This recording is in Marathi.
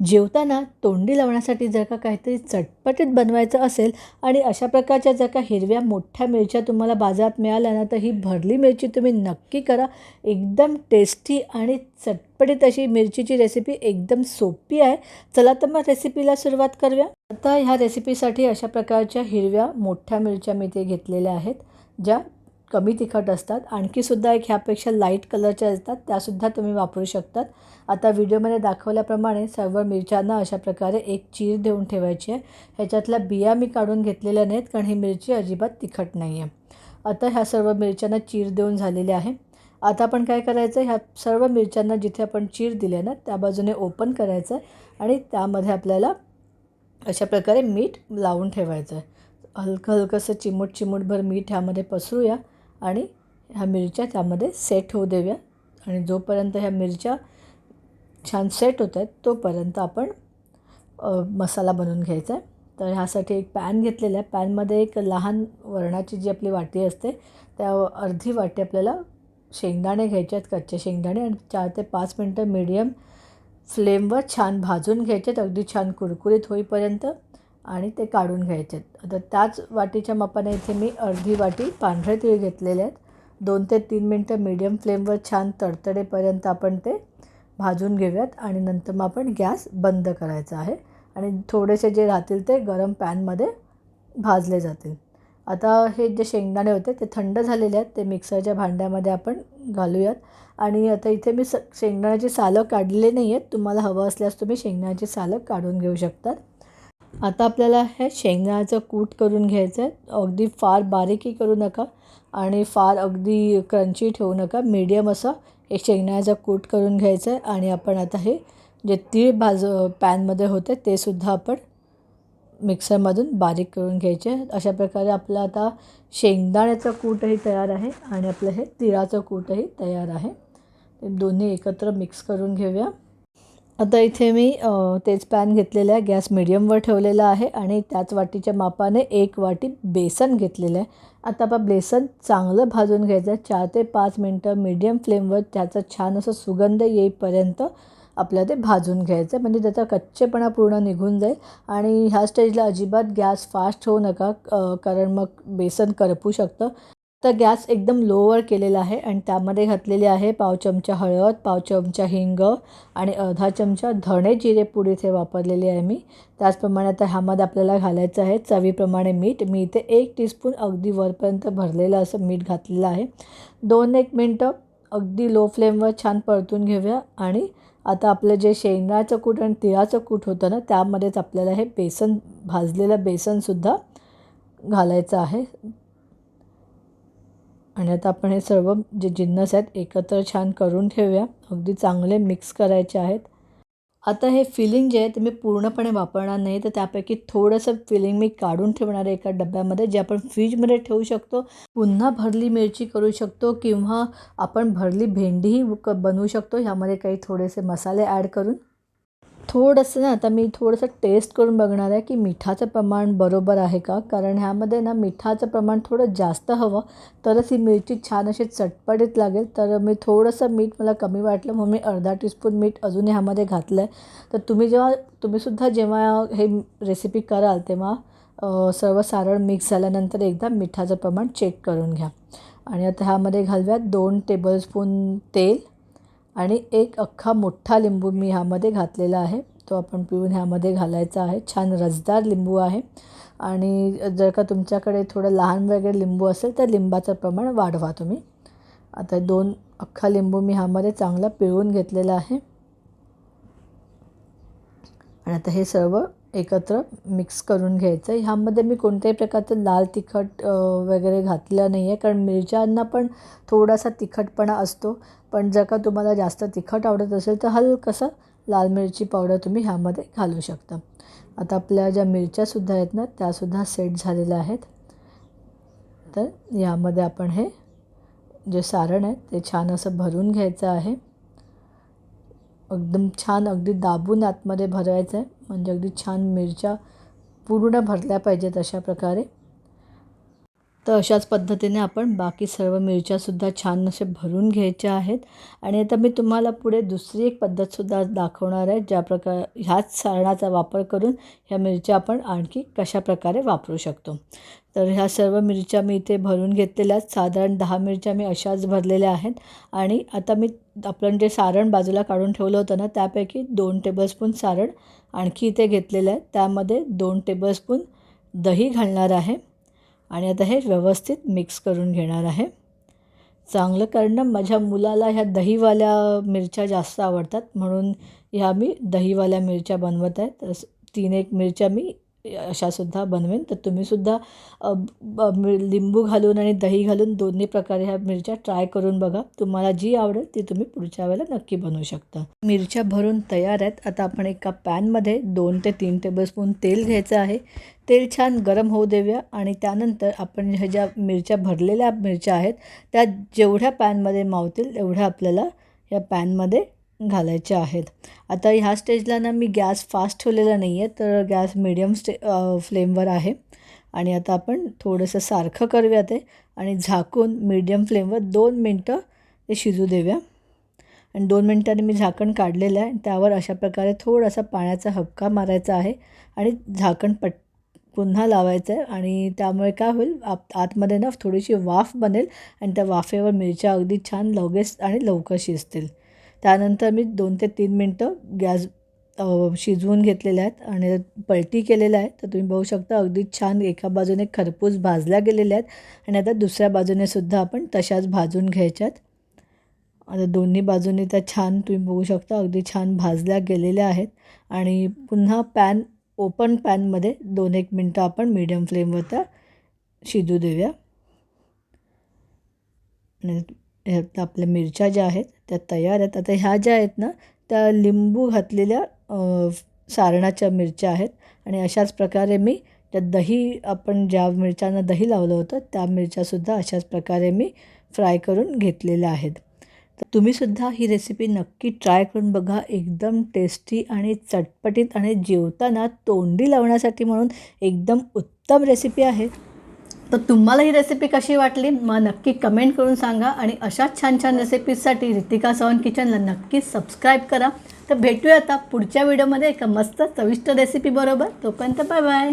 जेवताना तोंडी लावण्यासाठी जर का काहीतरी चटपटीत बनवायचं असेल आणि अशा प्रकारच्या जर का हिरव्या मोठ्या मिरच्या तुम्हाला बाजारात मिळाल्या ना तर ही भरली मिरची तुम्ही नक्की करा. एकदम टेस्टी आणि चटपटीत अशी मिरचीची रेसिपी एकदम सोपी आहे. चला तर मग रेसिपीला सुरुवात करूया. आता ह्या रेसिपीसाठी अशा प्रकारच्या हिरव्या मोठ्या मिरच्या मी ते घेतलेल्या आहेत ज्या कमी तिखट असतात. आणखीसुद्धा एक ह्यापेक्षा लाइट कलरच्या असतात. त्यासुद्धा तुम्ही वापरू शकतात. आता व्हिडिओमध्ये दाखवल्याप्रमाणे सर्व मिरच्यांना अशा प्रकारे एक चीर देऊन ठेवायची आहे. ह्याच्यातल्या बिया मी काढून घेतलेल्या नाहीत कारण ही मिरची अजिबात तिखट नाही आहे आता ह्या सर्व मिरच्यांना चीर देऊन झालेल्या आहे. आता आपण काय करायचं? ह्या सर्व मिरच्यांना जिथे आपण चीर दिले ना त्या बाजूने ओपन करायचं आहे आणि त्यामध्ये आपल्याला अशा प्रकारे मीठ लावून ठेवायचं आहे हलकं हलकंसं चिमूट चिमूटभर मीठ ह्यामध्ये पसरूया. आणि ह्या मिरच्या त्यामध्ये सेट होऊ देऊया. आणि जोपर्यंत ह्या मिरच्या छान सेट होत आहेत तोपर्यंत आपण मसाला बनवून घ्यायचा आहे. तर ह्यासाठी एक पॅन घेतलेला आहे. पॅनमध्ये एक लहान वरणाची जी आपली वाटी असते त्या अर्धी वाटी आपल्याला शेंगदाणे घ्यायचे आहेत कच्चे शेंगदाणे. आणि चार ते पाच मिनटं मीडियम फ्लेमवर छान भाजून घ्यायचे आहेत. अगदी छान कुरकुरीत होईपर्यंत. आणि ते काढून घ्यायचे आहेत. आता त्याच वाटीच्या मापाने इथे मी अर्धी वाटी पांढरे तीळ घेतलेले आहेत. दोन ते तीन मिनटं मीडियम फ्लेमवर छान तडतडेपर्यंत आपण ते भाजून घेऊयात आणि नंतर मग आपण गॅस बंद करायचा आहे. आणि थोडेसे जे राहतील ते गरम पॅनमध्ये भाजले जातील. आता हे जे शेंगदाणे होते ते थंड झालेले आहेत. ते मिक्सरच्या भांड्यामध्ये आपण घालूयात. आणि आता इथे मी स शेंगदाण्याची सालं काढलेली नाही आहेत तुम्हाला हवं असल्यास तुम्ही शेंगदाण्याची सालं काढून घेऊ शकतात. आता आपल्याला हे शेंगदाण्याचं कूट करून घ्यायचं आहे. अगदी फार बारीकही करू नका आणि फार अगदी क्रंची ठेवू नका. मीडियम असं एक शेंगदाण्याचा कूट करून घ्यायचं आहे आणि आपण आता हे जे तीळ भाज पॅनमध्ये होते ते सुद्धा आपण मिक्सरमधून बारीक करून घ्यायचे अशा प्रकारे आपलं आता शेंगदाण्याचं कूटही तयार आहे आणि आपलं हे तिळाचं कूटही तयार आहे. दोन्ही एकत्र मिक्स करून घेऊया. आता इथे मी तेच पॅन घेतलेलं आहे. गॅस मिडियमवर ठेवलेला आहे आणि त्याच वाटीच्या मापाने एक वाटी बेसन घेतलेलं आहे. आता आपण बेसन चांगलं भाजून घ्यायचं आहे. चार ते पाच मिनटं मीडियम फ्लेमवर त्याचा छान असं सुगंध येईपर्यंत आपल्याला ते भाजून घ्यायचं म्हणजे त्याचा कच्चेपणा पूर्ण निघून जाईल. आणि ह्या स्टेजला अजिबात गॅस फास्ट होऊ नका कारण मग बेसन करपू शकतं. तर गॅस एकदम लोवर केलेला आहे आणि त्यामध्ये घातलेली आहे पाव चमचा हळद पाव चमचा हिंग आणि अर्धा चमचा धणे जिरे पूड इथे वापरलेली आहे मी. त्याचप्रमाणे आता ह्यामध्ये आपल्याला घालायचं आहे चवीप्रमाणे मीठ. मी इथे एक टीस्पून अगदी वरपर्यंत भरलेलं असं मीठ घातलेलं आहे. दोन एक मिनटं अगदी लो फ्लेमवर छान परतून घेऊया आणि आता आपलं जे शेंगाचं कूट आणि तिळाचं कूट होतं ना त्यामध्येच आपल्याला हे बेसन भाजलेलं बेसनसुद्धा घालायचं आहे. आणि आता आपण हे सर्व जे जिन्नस आहेत एकत्र छान करून ठेवूया. अगदी चांगले मिक्स करायचे आहेत. आता हे फिलिंग जे आहे ते मी पूर्णपणे वापरणार नाही. तर त्यापैकी थोडंसं फिलिंग मी काढून ठेवणार आहे एका डब्यामध्ये जे आपण फ्रीजमध्ये ठेवू शकतो. पुन्हा भरली मिरची करू शकतो किंवा आपण भरली भेंडीही क बनवू शकतो. ह्यामध्ये काही थोडेसे मसाले ॲड करून. थोडंसं ना आता मी थोडंसं टेस्ट करून बघणार आहे की मिठाचं प्रमाण बरोबर आहे का? कारण ह्यामध्ये ना मिठाचं प्रमाण थोडं जास्त हवं. तरच ही मिरची छान अशी चटपटीत लागेल. तर मी थोडंसं मीठ मला कमी वाटलं म्हणून मी अर्धा टीस्पून मीठ अजून ह्यामध्ये घातलं आहे तर तुम्ही जेव्हा तुम्हीसुद्धा जेव्हा हे रेसिपी कराल तेव्हा सर्व सारण मिक्स झाल्यानंतर एकदा मिठाचं प्रमाण चेक करून घ्या. आणि आता ह्यामध्ये घालव्यात दोन टेबलस्पून तेल. आणि एक अख्खा मोठा लिंबू मी ह्यामध्ये घातलेला आहे. तो आपण पिळून ह्यामध्ये घालायचा आहे. छान रसदार लिंबू आहे. आणि जर का तुमच्याकडे थोडं लहान वगैरे लिंबू असेल तर लिंबाचं प्रमाण वाढवा तुम्ही. आता दोन अख्खा लिंबू मी ह्यामध्ये चांगला पिळून घेतलेला आहे. आणि आता हे सर्व एकत्र मिक्स करून घ्यायचं आहे. ह्यामध्ये मी कोणत्याही प्रकारचं लाल तिखट वगैरे घातलं नाही आहे कारण मिरच्यांना पण थोडासा तिखटपणा असतो. पण जर का तुम्हाला जास्त तिखट आवडत असेल तर हलकंसं लाल मिरची पावडर तुम्ही ह्यामध्ये घालू शकता. आता आपल्या ज्या मिरच्यासुद्धा आहेत ना त्यासुद्धा सेट झालेल्या आहेत. तर यामध्ये आपण हे जे सारण आहे ते छान असं भरून घ्यायचं आहे. एकदम छान अगदी दाबून आतमध्ये भरायचं आहे. म्हणजे अगदी छान मिरच्या पूर्ण भरल्या पाहिजेत अशा प्रकारे. तर अशाच पद्धतीने आपण बाकी सर्व मिरच्यासुद्धा छान असे भरून घ्यायच्या आहेत. आणि आता मी तुम्हाला पुढे दुसरी एक पद्धतसुद्धा दाखवणार आहे ज्या प्रकार ह्याच सारणाचा वापर करून ह्या मिरच्या आपण आणखी कशा प्रकारे वापरू शकतो. तर ह्या सर्व मिरच्या मी इथे भरून घेतलेल्या आहेत. साधारण दहा मिरच्या मी अशाच भरलेल्या आहेत. आणि आता मी आपण जे सारण बाजूला काढून ठेवलं होतं ना त्यापैकी दोन टेबलस्पून सारण आणखी इथे घेतलेलं आहे. त्यामध्ये दोन टेबलस्पून दही घालणार आहे. आणि आता हे व्यवस्थित मिक्स करून घेणार आहे. चांगलं कारण माझ्या मुलाला ह्या दहीवाल्या मिरच्या जास्त आवडतात म्हणून ह्या मी दहीवाल्या मिरच्या बनवत आहे. तर तीन एक मिरच्या मी अशासुद्धा बनवेन. तर तुम्हीसुद्धा लिंबू घालून आणि दही घालून दोन्ही प्रकारे ह्या मिरच्या ट्राय करून बघा. तुम्हाला जी आवडेल ती तुम्ही पुढच्या वेळेला नक्की बनवू शकता. मिरच्या भरून तयार आहेत. आता आपण एका पॅनमध्ये दोन ते तीन टेबलस्पून तेल घ्यायचं आहे. तेल छान गरम होऊ देऊया आणि त्यानंतर आपण ह्या ज्या मिरच्या भरलेल्या मिरच्या आहेत त्या जेवढ्या पॅनमध्ये मावतील एवढ्या आपल्याला या पॅनमध्ये घालायच्या आहेत. आता ह्या स्टेजला ना मी गॅस फास्ट ठेवलेला नाही आहे तर गॅस मिडियम स्टे फ्लेमवर आहे. आणि आता आपण थोडंसं सारखं करूया ते आणि झाकून मीडियम फ्लेमवर दोन मिनटं ते शिजू देऊया. आणि दोन मिनटांनी मी झाकण काढलेलं आहे. त्यावर अशा प्रकारे थोडासा पाण्याचा हबका मारायचा आहे आणि झाकण पट पुन्हा लावायचं आहे. आणि त्यामुळे काय होईल आप आतमध्ये ना थोडीशी वाफ बनेल आणि त्या वाफेवर मिरच्या अगदी छान लगेच आणि लवकर शिजतील. त्यानंतर मी दोन ते तीन मिनटं गॅस शिजवून घेतलेल्या आहेत आणि पलटी केलेल्या आहेत. तर तुम्ही बघू शकता अगदी छान एका बाजूने खरपूस भाजल्या गेलेल्या आहेत आणि आता दुसऱ्या बाजूने सुद्धा आपण तशाच भाजून घ्यायच्यात. आता दोन्ही बाजूने त्या छान तुम्ही बघू शकता अगदी छान भाजल्या गेलेल्या आहेत. आणि पुन्हा पॅन ओपन पॅनमध्ये दोन एक मिनटं आपण मीडियम फ्लेमवर त्या शिजू देऊया. आणि ह्यात आपल्या मिरच्या ज्या आहेत त्या तयार आहेत. आता ह्या ज्या आहेत ना त्या लिंबू घातलेल्या सारणाच्या मिरच्या आहेत. आणि अशाच प्रकारे मी त्या दही आपण ज्या मिरच्यांना दही लावलं होतं त्या मिरच्यासुद्धा अशाच प्रकारे मी फ्राय करून घेतलेल्या आहेत. तर तुम्हीसुद्धा ही रेसिपी नक्की ट्राय करून बघा. एकदम टेस्टी आणि चटपटीत आणि जेवताना तोंडी लावण्यासाठी म्हणून एकदम उत्तम रेसिपी आहे. तर तुम्हाला ही रेसिपी कशी वाटली मग नक्की कमेंट करून सांगा आणि अशाच छान छान रेसिपीजसाठी रितिका सवन किचनला नक्की सबस्क्राईब करा. तर भेटूया आता पुढच्या व्हिडिओमध्ये एका मस्त चविष्ट रेसिपी बरोबर. तोपर्यंत बाय बाय